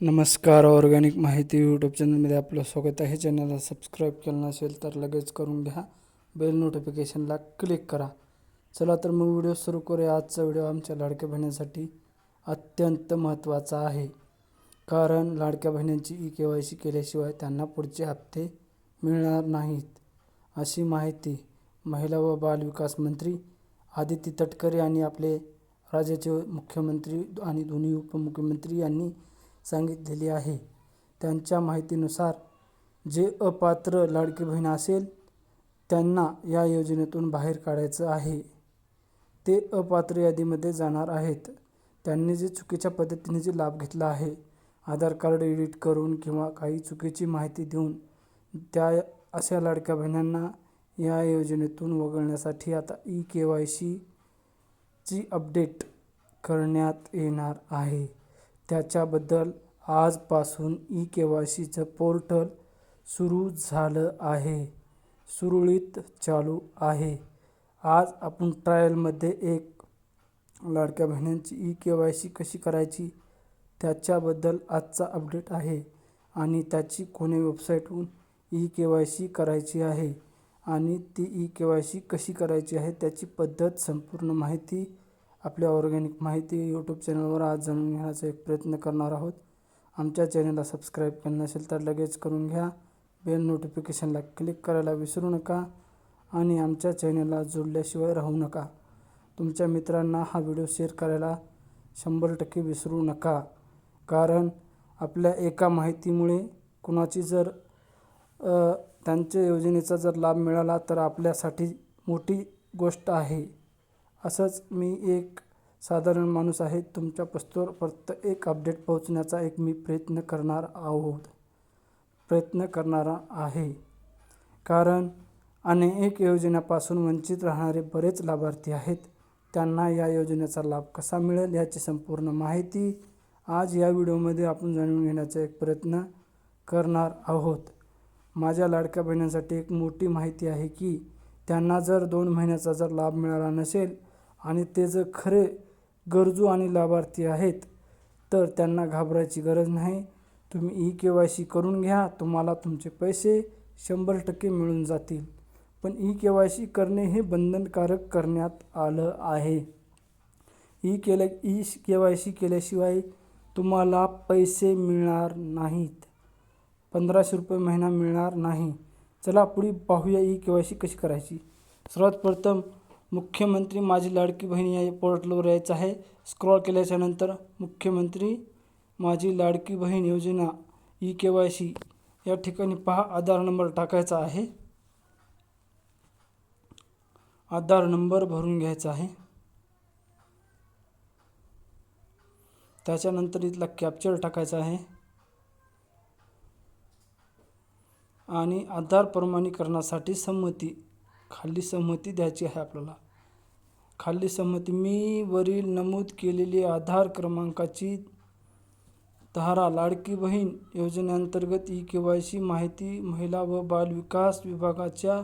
नमस्कार ऑर्गॅनिक माहिती यूट्यूब चॅनलमध्ये आपलं स्वागत आहे. चॅनलला सबस्क्राईब केलं नसेल तर लगेच करून घ्या. बेल नोटिफिकेशनला क्लिक करा. चला तर मग व्हिडिओ सुरू करूया. आजचा व्हिडिओ आमच्या लाडक्या बहिणींसाठी अत्यंत महत्त्वाचा आहे. कारण लाडक्या बहिणींची ई के वाय सी केल्याशिवाय त्यांना पुढचे हप्ते मिळणार नाहीत. अशी माहिती महिला व बालविकास मंत्री आदिती तटकरे आणि आपले राज्याचे मुख्यमंत्री आणि दोन्ही उपमुख्यमंत्री यांनी सांगितलेली आहे. त्यांच्या माहितीनुसार जे अपात्र लाडकी बहीण असेल त्यांना या योजनेतून बाहेर काढायचं आहे. ते अपात्र यादीमध्ये जाणार आहेत. त्यांनी जे चुकीच्या पद्धतीने जे लाभ घेतला आहे आधार कार्ड एडिट करून किंवा काही चुकीची माहिती देऊन त्या अशा लाडक्या बहिणींना या योजनेतून वगळण्यासाठी आता ई के वाय सीची अपडेट करण्यात येणार आहे. त्याच्याबद्दल आजपासून ई के वाय सीचं पोर्टल सुरू झालं आहे. सुरळीत चालू आहे. आज आपण ट्रायलमध्ये एक लाडक्या बहिणींची ई के वाय सी कशी करायची त्याच्याबद्दल आजचा अपडेट आहे आणि त्याची कोणी वेबसाईटहून ई के वाय सी करायची आहे आणि ती ई के वाय सी कशी करायची आहे त्याची पद्धत संपूर्ण माहिती आपल्या ऑर्गॅनिक माहिती यूट्यूब चॅनलवर आज जाणून घेण्याचा एक प्रयत्न करणार आहोत. आमच्या चॅनलला सबस्क्राईब केलं नसेल तर लगेच करून घ्या. बेल नोटिफिकेशनला क्लिक करायला विसरू नका आणि आमच्या चॅनलला जोडल्याशिवाय राहू नका. तुमच्या मित्रांना हा व्हिडिओ शेअर करायला शंभर टक्के विसरू नका. कारण आपल्या एका माहितीमुळे कुणाची जर त्यांच्या योजनेचा जर लाभ मिळाला तर आपल्यासाठी मोठी गोष्ट आहे. असंच मी एक साधारण माणूस आहे तुमच्या पस्तोर फक्त एक अपडेट पोहोचण्याचा एक मी प्रयत्न करणार आहोत. प्रयत्न करणारा आहे. कारण अनेक योजनेपासून वंचित राहणारे बरेच लाभार्थी आहेत. त्यांना या योजनेचा लाभ कसा मिळेल याची संपूर्ण माहिती आज या व्हिडिओमध्ये आपण जाणून घेण्याचा एक प्रयत्न करणार आहोत. माझ्या लाडक्या बहिणींसाठी एक मोठी माहिती आहे की त्यांना जर दोन महिन्याचा जर लाभ मिळाला नसेल आणि ते जर खरे गरजू आणि लाभार्थी आहेत तर त्यांना घाबरायची गरज नाही. तुम्ही ई के वाय सी करून घ्या तुम्हाला तुमचे पैसे शंभर टक्के मिळून जातील. पण ई के वाय सी करणे हे बंधनकारक करण्यात आलं आहे. ई केल्या ई के वाय सी केल्याशिवाय तुम्हाला पैसे मिळणार नाहीत. पंधराशे रुपये महिना मिळणार नाही. चला पुढे पाहूया ई के वाय सी कशी करायची. सर्वात प्रथम मुख्यमंत्री माझी लाडकी बहीण या पोर्टलवर यायचं आहे. स्क्रॉल केल्याच्यानंतर मुख्यमंत्री माझी लाडकी बहीण योजना ई के वाय सी या ठिकाणी पहा. आधार नंबर टाकायचा आहे. आधार नंबर भरून घ्यायचा आहे. त्याच्यानंतर इथला कॅप्चर टाकायचा आहे. आणि आधार प्रमाणीकरणासाठी संमती. खाली संमती द्यायची आहे आपल्याला. खाली संमती मी वरील नमूद केलेली आधार क्रमांकाची धारा लाडकी बहीण योजनेअंतर्गत ई के वाय सी माहिती महिला व बालविकास विभागाच्या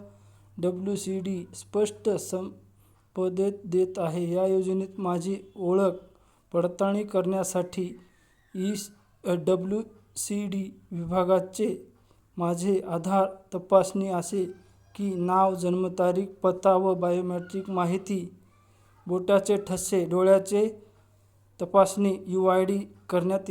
डब्ल्यू सी डी स्पष्ट संपदेत देत आहे. या योजनेत माझी ओळख पडताळणी करण्यासाठी ई डब्ल्यू सी डी विभागाचे माझे आधार तपासणी असे की नाव जन्मतारीख पत्ता व बायोमेट्रिक माहिती बोटाचे ठसे डोळ्याचे तपासणी यू आय डी करण्यात या